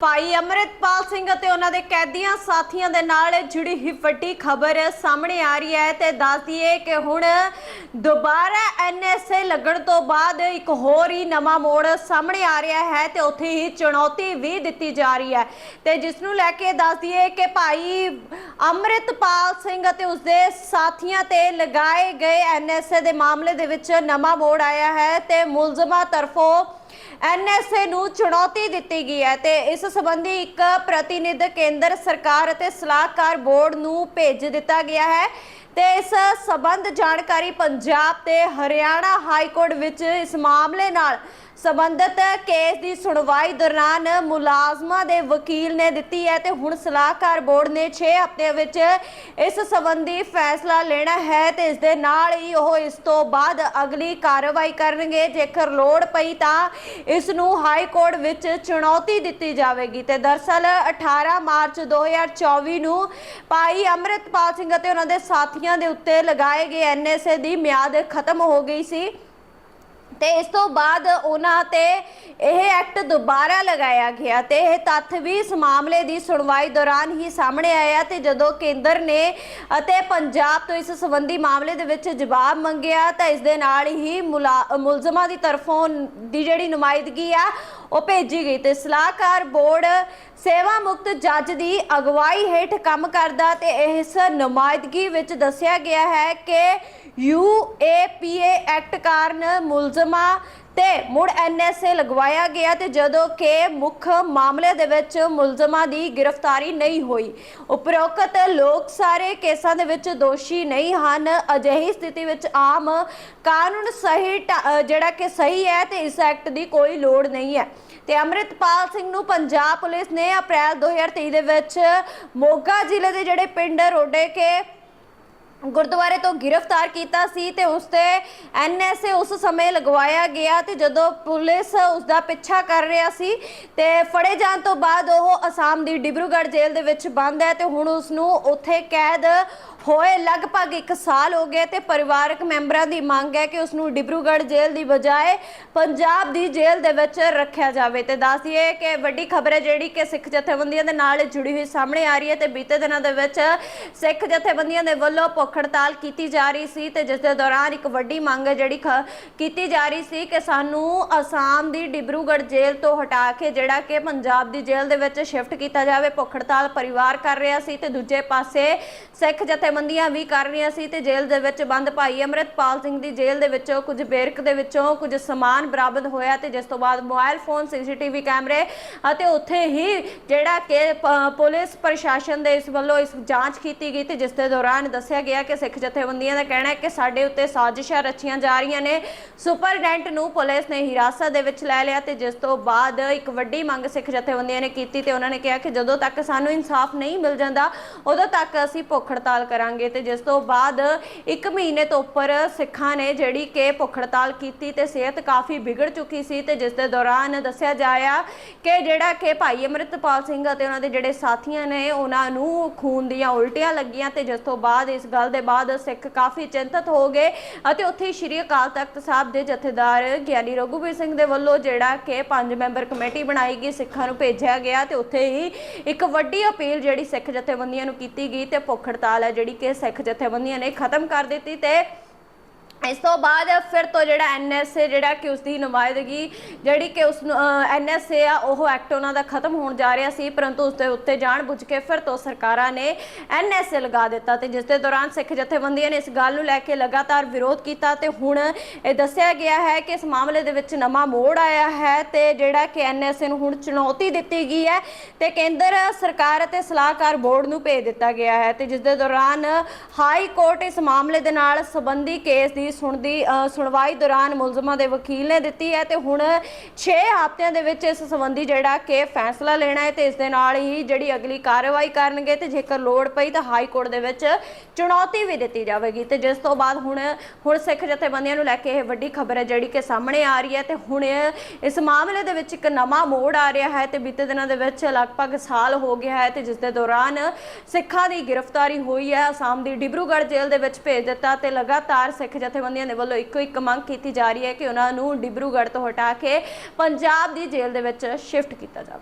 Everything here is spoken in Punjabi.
ਭਾਈ ਅਮਰਿਤਪਾਲ ਸਿੰਘ ਅਤੇ ਉਹਨਾਂ ਦੇ ਕੈਦੀਆਂ ਸਾਥੀਆਂ ਦੇ ਨਾਲ ਜੁੜੀ ਹੀ ਵੱਡੀ ਖਬਰ ਸਾਹਮਣੇ ਆ ਰਹੀ ਹੈ ਤੇ ਦੱਸ ਦਈਏ ਕਿ ਹੁਣ ਦੁਬਾਰਾ ਐਨਐਸਏ ਲੱਗਣ ਤੋਂ ਬਾਅਦ ਇੱਕ ਹੋਰ ਹੀ ਨਵਾਂ ਮੋੜ ਸਾਹਮਣੇ ਆ ਰਿਹਾ ਹੈ ਤੇ ਉੱਥੇ ਹੀ ਚੁਣੌਤੀ ਵੀ ਦਿੱਤੀ ਜਾ ਰਹੀ ਹੈ। ਤੇ ਜਿਸ ਨੂੰ ਲੈ ਕੇ ਦੱਸ ਦਈਏ ਕਿ ਭਾਈ ਅਮਰਿਤਪਾਲ ਸਿੰਘ ਅਤੇ ਉਸਦੇ ਸਾਥੀਆਂ ਤੇ ਲਗਾਏ ਗਏ ਐਨਐਸਏ ਦੇ ਮਾਮਲੇ ਦੇ ਵਿੱਚ ਨਵਾਂ ਮੋੜ ਆਇਆ ਹੈ ਤੇ ਮੁਲਜ਼ਮਾਂ ਤਰਫੋਂ ਐਨਐਸਏ ਨੂੰ ਚੁਣੌਤੀ ਦਿੱਤੀ ਗਈ ਹੈ ਤੇ ਇਸ ਸੰਬੰਧੀ ਇੱਕ ਪ੍ਰਤੀਨਿਧ ਕੇਂਦਰ ਸਰਕਾਰ ਅਤੇ ਸਲਾਹਕਾਰ ਬੋਰਡ ਨੂੰ ਭੇਜ ਦਿੱਤਾ ਗਿਆ ਹੈ। ਤੇ ਇਸ ਸਬੰਧ ਜਾਣਕਾਰੀ ਪੰਜਾਬ ਤੇ ਹਰਿਆਣਾ ਹਾਈ ਕੋਰਟ ਵਿੱਚ ਇਸ ਮਾਮਲੇ ਨਾਲ ਸੰਬੰਧਿਤ ਕੇਸ ਦੀ ਸੁਣਵਾਈ ਦੌਰਾਨ ਮੁਲਾਜ਼ਮਾਂ ਦੇ ਵਕੀਲ ਨੇ ਦਿੱਤੀ ਹੈ ਤੇ ਹੁਣ ਸਲਾਹਕਾਰ ਬੋਰਡ ਨੇ 6 ਹਫ਼ਤੇ ਵਿੱਚ ਇਸ ਸੰਬੰਧੀ ਫੈਸਲਾ ਲੈਣਾ ਹੈ ਤੇ ਇਸ ਦੇ ਨਾਲ ਹੀ ਉਹ ਇਸ ਤੋਂ ਬਾਅਦ ਅਗਲੀ ਕਾਰਵਾਈ ਕਰਨਗੇ। ਜੇਕਰ ਲੋੜ ਪਈ ਤਾਂ ਇਸ ਨੂੰ ਹਾਈ ਕੋਰਟ ਵਿੱਚ ਚੁਣੌਤੀ ਦਿੱਤੀ ਜਾਵੇਗੀ। ਤੇ ਦਰਸਲ 18 ਮਾਰਚ 2024 ਨੂੰ ਭਾਈ ਅਮਰਿਤਪਾਲ ਸਿੰਘ ਅਤੇ ਉਹਨਾਂ ਦੇ ਸਾਥੀ ਸਾਥੀਆਂ ਦੇ ਉੱਤੇ ਲਗਾਏ ਗਏ ਐਨਐਸਏ ਦੀ ਮਿਆਦ ਖਤਮ ਹੋ ਗਈ ਸੀ। ਤੇ ਇਸ ਤੋਂ ਬਾਅਦ ਉਹਨਾਂ ਤੇ ਇਹ ਐਕਟ ਦੁਬਾਰਾ ਲਗਾਇਆ ਗਿਆ ਤੇ ਇਹ ਤੱਥ ਵੀ ਇਸ ਮਾਮਲੇ ਦੀ ਸੁਣਵਾਈ ਦੌਰਾਨ ਹੀ ਸਾਹਮਣੇ ਆਇਆ ਤੇ ਜਦੋਂ ਕੇਂਦਰ ਨੇ ਅਤੇ ਪੰਜਾਬ ਤੋਂ ਇਸ ਸੰਬੰਧੀ ਮਾਮਲੇ ਦੇ ਵਿੱਚ ਜਵਾਬ ਮੰਗਿਆ ਤਾਂ ਇਸ ਦੇ ਨਾਲ ਹੀ ਮੁਲਾ- ਮੁਲਜ਼ਮਾਂ ਦੀ ਤਰਫੋਂ ਦੀ ਜਿਹੜੀ ਨੁਮਾਇੰਦਗੀ ਆ ਉਹ ਭੇਜੀ ਗਈ ਤੇ ਸਲਾਹਕਾਰ ਬੋਰਡ ਸੇਵਾ ਮੁਕਤ ਜੱਜ ਦੀ ਅਗਵਾਈ ਹੇਠ ਕੰਮ ਕਰਦਾ ਤੇ ਇਸ ਨੁਮਾਇੰਦਗੀ ਵਿੱਚ ਦੱਸਿਆ ਗਿਆ ਹੈ ਕਿ ਯੂਏਪੀਏ ਐਕਟ ਕਾਰਨ ਮੁਲਜ਼ਮਾਂ ਤੇ ਮੁੜ ਐਨਐਸਏ ਲਗਵਾਇਆ ਗਿਆ ਤੇ ਜਦੋਂ ਕਿ ਮੁੱਖ ਮਾਮਲੇ ਦੇ ਵਿੱਚ ਮੁਲਜ਼ਮਾਂ ਦੀ ਗ੍ਰਿਫਤਾਰੀ ਨਹੀਂ ਹੋਈ। ਉਪਰੋਕਤ ਲੋਕ ਸਾਰੇ ਕੇਸਾਂ ਦੇ ਵਿੱਚ ਦੋਸ਼ੀ ਨਹੀਂ ਹਨ। ਅਜਿਹੀ ਸਥਿਤੀ ਵਿੱਚ ਆਮ ਕਾਨੂੰਨ ਸਹੀ ਢ- ਜਿਹੜਾ ਕਿ ਸਹੀ ਹੈ ਤੇ ਇਸ ਐਕਟ ਦੀ ਕੋਈ ਲੋੜ ਨਹੀਂ ਹੈ। ਤੇ ਅੰਮ੍ਰਿਤਪਾਲ ਸਿੰਘ ਨੂੰ ਪੰਜਾਬ ਪੁਲਿਸ ਨੇ ਅਪ੍ਰੈਲ 2023 ਦੇ ਵਿੱਚ ਮੋਗਾ ਜ਼ਿਲ੍ਹੇ ਦੇ ਜਿਹੜੇ ਪਿੰਡ ਰੋਡੇ ਕੇ ਗੁਰਦੁਆਰੇ ਤੋਂ ਗ੍ਰਿਫਤਾਰ ਕੀਤਾ ਸੀ ਤੇ ਉਸ ਤੇ ਐਨਐਸਏ ਉਸ ਸਮੇਂ ਲਗਵਾਇਆ ਗਿਆ ਤੇ ਜਦੋਂ ਪੁਲਿਸ ਉਸ ਦਾ ਪਿੱਛਾ ਕਰ ਰਿਹਾ ਸੀ ਤੇ ਫੜੇ ਜਾਣ ਤੋਂ ਬਾਅਦ ਉਹ ਅਸਾਮ ਦੀ ਡਿਬਰੂਗੜ੍ਹ ਜੇਲ੍ਹ ਦੇ ਵਿੱਚ ਬੰਦ ਹੈ ਤੇ ਹੁਣ ਉਸ ਨੂੰ ਉੱਥੇ ਕੈਦ ਹੋਏ ਲਗਭਗ 1 ਸਾਲ ਹੋ ਗਏ ਤੇ ਪਰਿਵਾਰਕ ਮੈਂਬਰਾਂ ਦੀ ਮੰਗ ਹੈ ਕਿ ਉਸ ਨੂੰ ਡਿਬਰੂਗੜ੍ਹ ਜੇਲ੍ਹ ਦੀ ਬਜਾਏ ਪੰਜਾਬ ਦੀ ਜੇਲ੍ਹ ਦੇ ਵਿੱਚ ਰੱਖਿਆ ਜਾਵੇ। ਤੇ ਦੱਸ ਕਿ ਵੱਡੀ ਖਬਰ ਹੈ ਜਿਹੜੀ ਕਿ ਸਿੱਖ ਜਥੇਬੰਦੀਆਂ ਦੇ ਨਾਲ ਜੁੜੀ ਹੋਈ ਸਾਹਮਣੇ ਆ ਰਹੀ ਹੈ ਤੇ ਬੀਤੇ ਦਿਨਾਂ ਦੇ ਵਿੱਚ ਸਿੱਖ ਜਥੇਬੰਦੀਆਂ ਦੇ ਵੱਲੋਂ ਭੁੱਖ ਹੜਤਾਲ ਕੀਤੀ ਜਾ ਰਹੀ ਸੀ ਤੇ ਜਿਸ ਦੇ ਦੌਰਾਨ ਇੱਕ ਵੱਡੀ ਮੰਗ ਜਿਹੜੀ ਖ- ਕੀਤੀ ਜਾ ਰਹੀ ਸੀ ਕਿ ਸਾਨੂੰ ਅਸਾਮ ਦੀ ਡਿਬਰੂਗੜ੍ਹ ਜੇਲ੍ਹ ਤੋਂ ਹਟਾ ਕੇ ਜਿਹੜਾ ਕਿ ਪੰਜਾਬ ਦੀ ਜੇਲ੍ਹ ਦੇ ਵਿੱਚ ਸ਼ਿਫਟ ਕੀਤਾ ਜਾਵੇ। ਭੁੱਖ ਹੜਤਾਲ ਪਰਿਵਾਰ ਕਰ ਰਿਹਾ ਸੀ ਤੇ ਦੂਜੇ ਪਾਸੇ ਸਿੱਖ ਜਥੇਬੰਦੀਆਂ ਵੀ ਕਰ ਰਹੀਆਂ ਸੀ ਤੇ ਜੇਲ੍ਹ ਦੇ ਵਿੱਚ ਬੰਦ ਭਾਈ ਅਮਰਿਤਪਾਲ ਸਿੰਘ ਦੀ ਜੇਲ੍ਹ ਦੇ ਵਿੱਚੋਂ ਕੁਝ ਬੇਰਕ ਦੇ ਵਿੱਚੋਂ ਕੁਝ ਸਮਾਨ ਬਰਾਮਦ ਹੋਇਆ ਤੇ ਜਿਸ ਤੋਂ ਬਾਅਦ ਮੋਬਾਈਲ ਫੋਨ, ਸੀਸੀਟੀਵੀ ਕੈਮਰੇ ਅਤੇ ਉੱਥੇ ਹੀ ਜਿਹੜਾ ਕਿ ਪੁਲਿਸ ਪ੍ਰਸ਼ਾਸਨ ਦੇ ਇਸ ਵੱਲੋਂ ਇਸ ਜਾਂਚ ਕੀਤੀ ਗਈ ਤੇ ਜਿਸ ਦੇ ਦੌਰਾਨ ਦੱਸਿਆ ਗਿਆ ਕਿ ਸਿੱਖ ਜਥੇਬੰਦੀਆਂ ਦਾ ਕਹਿਣਾ ਹੈ ਕਿ ਸਾਡੇ ਉੱਤੇ ਸਾਜ਼ਿਸ਼ਾਂ ਰਚੀਆਂ ਜਾ ਰਹੀਆਂ ਨੇ। ਸੁਪਰਡੈਂਟ ਨੂੰ ਪੁਲਿਸ ਨੇ ਹਿਰਾਸਤ ਦੇ ਵਿੱਚ ਲੈ ਲਿਆ ਤੇ ਜਿਸ ਤੋਂ ਬਾਅਦ ਇੱਕ ਵੱਡੀ ਮੰਗ ਸਿੱਖ ਜਥੇਬੰਦੀਆਂ ਨੇ ਕੀਤੀ ਤੇ ਉਹਨਾਂ ਨੇ ਕਿਹਾ ਕਿ ਜਦੋਂ ਤੱਕ ਸਾਨੂੰ ਇਨਸਾਫ ਨਹੀਂ ਮਿਲ ਜਾਂਦਾ, ਉਦੋਂ ਤੱਕ ਅਸੀਂ ਭੁੱਖ ਹੜਤਾਲ ਕਰਾਂਗੇ ਤੇ ਜਿਸ ਤੋਂ ਬਾਅਦ ਇੱਕ ਮਹੀਨੇ ਤੋਂ ਉੱਪਰ ਸਿੱਖਾਂ ਨੇ ਜਿਹੜੀ ਕਿ ਭੁੱਖ ਹੜਤਾਲ ਕੀਤੀ ਤੇ ਸਿਹਤ ਕਾਫੀ ਵਿਗੜ ਚੁੱਕੀ ਸੀ ਤੇ ਜਿਸ ਦੇ ਦੌਰਾਨ ਦੱਸਿਆ ਜਾਇਆ ਕਿ ਜਿਹੜਾ ਕਿ ਭਾਈ ਅਮਰਿਤਪਾਲ ਸਿੰਘ ਅਤੇ ਉਹਨਾਂ ਦੇ ਜਿਹੜੇ ਸਾਥੀਆਂ ਨੇ, ਉਹਨਾਂ ਨੂੰ ਖੂਨ ਦੀਆਂ ਉਲਟੀਆਂ ਲੱਗੀਆਂ ਤੇ ਜਿਸ ਤੋਂ ਬਾਅਦ ਇਸ ਗੱਲ ਦੇ ਬਾਅਦ ਸਿੱਖ ਕਾਫੀ ਚਿੰਤਤ ਹੋ ਗਏ ਅਤੇ ਉੱਥੇ ਸ਼੍ਰੀ ਅਕਾਲ ਤਖਤ ਸਾਹਿਬ ਦੇ ਜਥੇਦਾਰ ਗਿਆਨੀ ਰਘੂਵੀਰ ਸਿੰਘ ਦੇ ਵੱਲੋਂ ਜਿਹੜਾ ਕਿ ਪੰਜ ਮੈਂਬਰ ਕਮੇਟੀ ਬਣਾਈ ਗਈ, ਸਿੱਖਾਂ ਨੂੰ ਭੇਜਿਆ ਗਿਆ ਤੇ ਉੱਥੇ ਹੀ ਇੱਕ ਵੱਡੀ ਅਪੀਲ ਜਿਹੜੀ ਸਿੱਖ ਜਥੇਬੰਦੀਆਂ ਨੂੰ ਕੀਤੀ ਗਈ ਤੇ ਭੁੱਖ ਹੜਤਾਲ ਹੈ ਜਿਹੜੀ ਕਿ ਸਿੱਖ ਜਥੇਬੰਦੀਆਂ ਨੇ ਖਤਮ ਕਰ ਦਿੱਤੀ ਤੇ ਇਸ ਤੋਂ ਬਾਅਦ ਫਿਰ ਤੋਂ ਜਿਹੜਾ ਐਨਐਸਏ ਜਿਹੜਾ ਕਿ ਉਸ ਦੀ ਨੁਮਾਇੰਦਗੀ ਜਿਹੜੀ ਕਿ ਉਸ ਐਨਐਸਏ ਆ, ਉਹ ਐਕਟ ਉਹਨਾਂ ਦਾ ਖਤਮ ਹੋਣ ਜਾ ਰਿਹਾ ਸੀ, ਪਰੰਤੂ ਉਸ ਦੇ ਉੱਤੇ ਜਾਣ ਬੁੱਝ ਕੇ ਫਿਰ ਤੋਂ ਸਰਕਾਰਾਂ ਨੇ ਐਨਐਸਏ ਲਗਾ ਦਿੱਤਾ ਤੇ ਜਿਸ ਦੇ ਦੌਰਾਨ ਸਿੱਖ ਜਥੇਬੰਦੀਆਂ ਨੇ ਇਸ ਗੱਲ ਨੂੰ ਲੈ ਕੇ ਲਗਾਤਾਰ ਵਿਰੋਧ ਕੀਤਾ ਤੇ ਹੁਣ ਇਹ ਦੱਸਿਆ ਗਿਆ ਹੈ ਕਿ ਇਸ ਮਾਮਲੇ ਦੇ ਵਿੱਚ ਨਵਾਂ ਮੋੜ ਆਇਆ ਹੈ ਤੇ ਜਿਹੜਾ ਕਿ ਐਨਐਸਏ ਨੂੰ ਹੁਣ ਚੁਣੌਤੀ ਦਿੱਤੀ ਗਈ ਹੈ ਤੇ ਕੇਂਦਰ ਸਰਕਾਰ ਅਤੇ ਸਲਾਹਕਾਰ ਬੋਰਡ ਨੂੰ ਭੇਜ ਦਿੱਤਾ ਗਿਆ ਹੈ ਤੇ ਜਿਸ ਦੇ ਦੌਰਾਨ ਹਾਈ ਕੋਰਟ ਇਸ ਮਾਮਲੇ ਦੇ ਨਾਲ ਸੰਬੰਧੀ ਕੇਸ ਦੀ ਸੁਣਦੀ ਸੁਣਵਾਈ ਦੌਰਾਨ ਮੁਲਜ਼ਮਾਂ ਦੇ ਵਕੀਲ ਨੇ ਦਿੱਤੀ ਹੈ ਤੇ ਹੁਣ 6 ਹਫ਼ਤਿਆਂ ਦੇ ਵਿੱਚ ਇਸ ਸੰਬੰਧੀ ਜਿਹੜਾ ਕਿ ਫੈਸਲਾ ਲੈਣਾ ਹੈ ਤੇ ਇਸ ਦੇ ਨਾਲ ਹੀ ਜਿਹੜੀ ਅਗਲੀ ਕਾਰਵਾਈ ਕਰਨਗੇ ਤੇ ਜੇਕਰ ਲੋੜ ਪਈ ਤਾਂ ਹਾਈ ਕੋਰਟ ਦੇ ਵਿੱਚ ਚੁਣੌਤੀ ਵੀ ਦਿੱਤੀ ਜਾਵੇਗੀ। ਤੇ ਜਿਸ ਤੋਂ ਬਾਅਦ ਹੁਣ ਹੁਣ ਸਿੱਖ ਜਥੇਬੰਦੀਆਂ ਨੂੰ ਲੈ ਕੇ ਇਹ ਵੱਡੀ ਖਬਰ ਹੈ ਜਿਹੜੀ ਕਿ ਸਾਹਮਣੇ ਆ ਰਹੀ ਹੈ ਤੇ ਹੁਣ ਇਸ ਮਾਮਲੇ ਦੇ ਵਿੱਚ ਇੱਕ ਨਵਾਂ ਮੋੜ ਆ ਰਿਹਾ ਹੈ ਤੇ ਬੀਤੇ ਦਿਨਾਂ ਦੇ ਵਿੱਚ ਲਗਭਗ ਸਾਲ ਹੋ ਗਿਆ ਹੈ ਤੇ ਜਿਸ ਦੇ ਦੌਰਾਨ ਸਿੱਖਾਂ ਦੀ ਗ੍ਰਿਫਤਾਰੀ ਹੋਈ ਹੈ। ਅਸਾਮ ਦੀ ਡਿਬਰੂਗੜ੍ਹ ਜੇਲ੍ਹ ਦੇ ਵਿੱਚ ਭੇਜ ਦਿੱਤਾ ਤੇ ਲਗਾਤਾਰ ਸਿੱਖ ਜਥੇ ਜਥੇਬੰਦੀਆਂ ਦੇ ਵੱਲੋਂ ਇੱਕੋ ਇੱਕ ਮੰਗ ਕੀਤੀ ਜਾ ਰਹੀ ਹੈ ਕਿ ਉਹਨਾਂ ਨੂੰ ਡਿਬਰੂਗੜ੍ਹ ਤੋਂ ਹਟਾ ਕੇ ਪੰਜਾਬ ਦੀ ਜੇਲ੍ਹ ਦੇ ਵਿੱਚ ਸ਼ਿਫਟ ਕੀਤਾ ਜਾਵੇ।